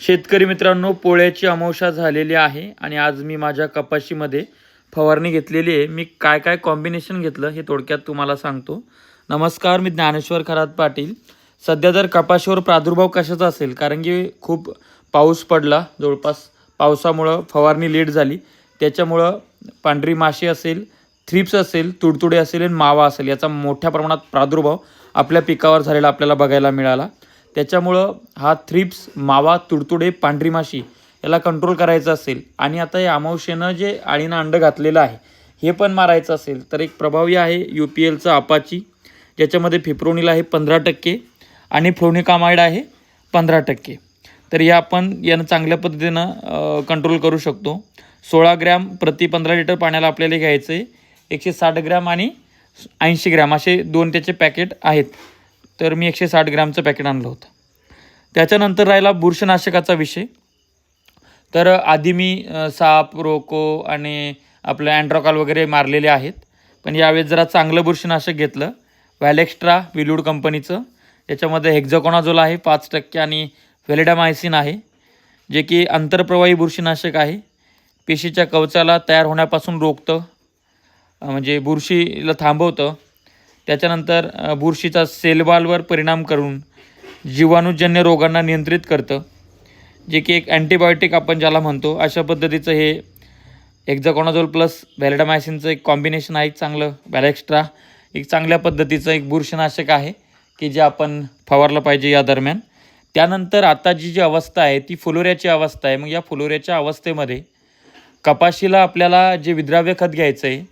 शेतकरी मित्रांनो पोळ्याची अमावशा झालेली आहे आणि आज मी माझ्या कपाशीमध्ये फवारणी घेतलेली आहे. मी काय काय कॉम्बिनेशन घेतलं हे थोडक्यात तुम्हाला सांगतो. नमस्कार मी ज्ञानेश्वर खरात पाटील. सध्या जर कपाशीवर प्रादुर्भाव कशाचा असेल कारण की खूप पाऊस पडला जवळपास पावसामुळं फवारणी लेट झाली. त्याच्यामुळं पांढरी माशी असेल थ्रिप्स असेल तुडतुडे असेल आणि मावा असेल याचा मोठ्या प्रमाणात प्रादुर्भाव आपल्या पिकावर झालेला आपल्याला बघायला मिळाला. त्याच्यामुळं हा थ्रिप्स मावा तुडतुडे पांढरी माशी याला कंट्रोल करायचं असेल. आणि आता या अमावशेनं जे आळीनं अंड घातलेलं आहे हे पण मारायचं असेल तर एक प्रभावी आहे यू पी एलचं अपाची ज्याच्यामध्ये फिप्रोनिल आहे पंधरा टक्के आणि फ्लोनिकामाइड आहे पंधरा टक्के. तर हे आपण यानं चांगल्या पद्धतीनं कंट्रोल करू शकतो. सोळा ग्रॅम प्रति पंधरा लिटर पाण्याला आपल्याला घ्यायचं आहे एकशे साठ ग्रॅम आणि ऐंशी ग्रॅम असे दोन त्याचे पॅकेट आहेत. तर मी एकशे साठ ग्रॅमचं पॅकेट आणलं होतं. त्याच्यानंतर राहिला बुरशीनाशकाचा विषय. तर आधी मी साप रोको आणि आपलं अँड्रॉकॉल वगैरे मारलेले आहेत. पण यावेळेस जरा चांगलं बुरशीनाशक घेतलं. व्हॅलेक्स्ट्रा विलूड कंपनीचं. याच्यामध्ये हेक्झोकोनाझोल आहे पाच टक्के आणि व्हेलिडामायसिन आहे जे की आंतरप्रवाही बुरशीनाशक आहे. पेशीच्या कवचाला तयार होण्यापासून रोखतं. म्हणजे बुरशीला थांबवतं. त्याच्यानंतर बुरशीचा सेलबालवर परिणाम करून जीवाणूजन्य रोगांना नियंत्रित करतं. जे की एक अँटीबायोटिक आपण ज्याला म्हणतो अशा पद्धतीचं हे एक्झाकॉनाझोल प्लस व्हॅलेडामायसिनचं एक कॉम्बिनेशन आहे एक चांगलं व्हॅलेक्स्ट्रा एक चांगल्या पद्धतीचं एक बुरशीनाशक आहे की जे आपण फवारलं पाहिजे या दरम्यान. त्यानंतर आता जी जी अवस्था आहे ती फुलोऱ्याची अवस्था आहे. मग या फुलोऱ्याच्या अवस्थेमध्ये कपाशीला आपल्याला जे विद्राव्य खत घ्यायचं आहे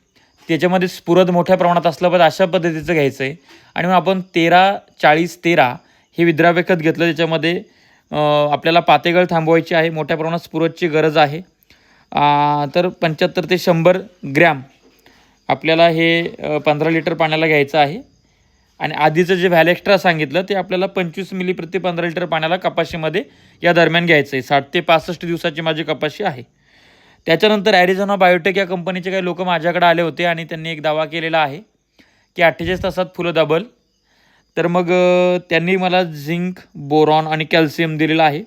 त्याच्यामध्ये स्फुरद मोठ्या प्रमाणात असलं पाहिजे अशा पद्धतीचं घ्यायचं आहे आणि मग आपण तेरा चाळीस तेरा हे विद्राव्य खत घेतलं त्याच्यामध्ये आपल्याला पातेगळ थांबवायची आहे मोठ्या प्रमाणात स्फुरदची गरज आहे. तर पंच्याहत्तर ते शंभर ग्रॅम आपल्याला हे पंधरा लिटर पाण्याला घ्यायचं आहे. आणि आधीचं जे व्हॅलेक्स्ट्रा सांगितलं ते आपल्याला पंचवीस मिली प्रति पंधरा लिटर पाण्याला कपाशीमध्ये या दरम्यान घ्यायचं आहे साठ ते पासष्ट दिवसाची माझी कपाशी आहे. त्याच्यानंतर ॲरिझोना बायोटेक या कंपनीचे काही लोक माझ्याकडे आले होते आणि त्यांनी एक दावा केलेला आहे की अठ्ठेचाळीस तासात फुलं दाबल तर मग त्यांनी मला झिंक बोरॉन आणि कॅल्शियम दिलेलं आहे.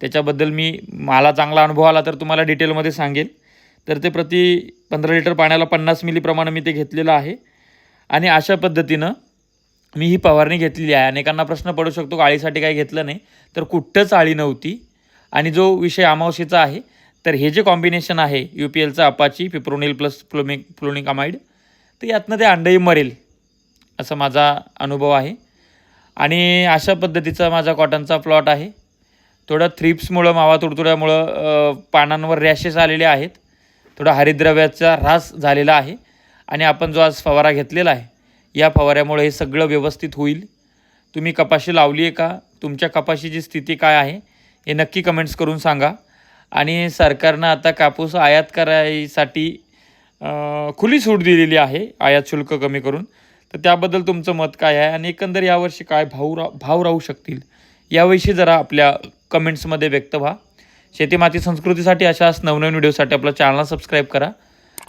त्याच्याबद्दल मी मला चांगला अनुभव आला तर तुम्हाला डिटेलमध्ये सांगेल. तर ते प्रति पंधरा लिटर पाण्याला पन्नास मिलीप्रमाणे मी ते घेतलेलं आहे. आणि अशा पद्धतीनं मी ही फवारणी घेतलेली आहे. अनेकांना प्रश्न पडू शकतो आळीसाठी काही घेतलं नाही. तर कुठंच आळी नव्हती. आणि जो विषय अमावशीचा आहे तर हे जे कॉम्बिनेशन आहे यू पी एलचं अपाची पिप्रोनिल प्लस फ्लोमिक फ्लोनिकामाइड तर यातनं ते अंडही मरेल असा माझा अनुभव आहे. आणि अशा पद्धतीचा माझा कॉटनचा प्लॉट आहे. थोडं थ्रिप्समुळं मावा तुडतुड्यामुळं पानांवर रॅशेस आलेले आहेत. थोडा हरिद्रव्याचा ऱ्हास झालेला आहे. आणि आपण जो आज फवारा घेतलेला आहे या फवाऱ्यामुळे हे सगळं व्यवस्थित होईल. तुम्ही कपाशी लावली आहे का? तुमच्या कपाशीची स्थिती काय आहे? हे नक्की कमेंट्स करून सांगा. आणि सरकारनं आता कापूस आयात करायसाठी खुली सूट दिलेली आहे आयात शुल्क कमी करून. तर त्याबद्दल तुमचं मत काय आहे? आणि एकंदर यावर्षी काय भाव रा भाव राहू शकतील? याविषयी जरा आपल्या कमेंट्समध्ये व्यक्त व्हा. शेतीमाती संस्कृतीसाठी अशाच नवनवीन व्हिडिओसाठी आपला चॅनल सबस्क्राईब करा.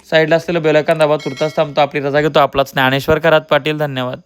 साईडला असलेलं बेलायकन दाबा तुर्तास थांबतो. आपली रजा घेतो. आपलाच ज्ञानेश्वर करात पाटील. धन्यवाद.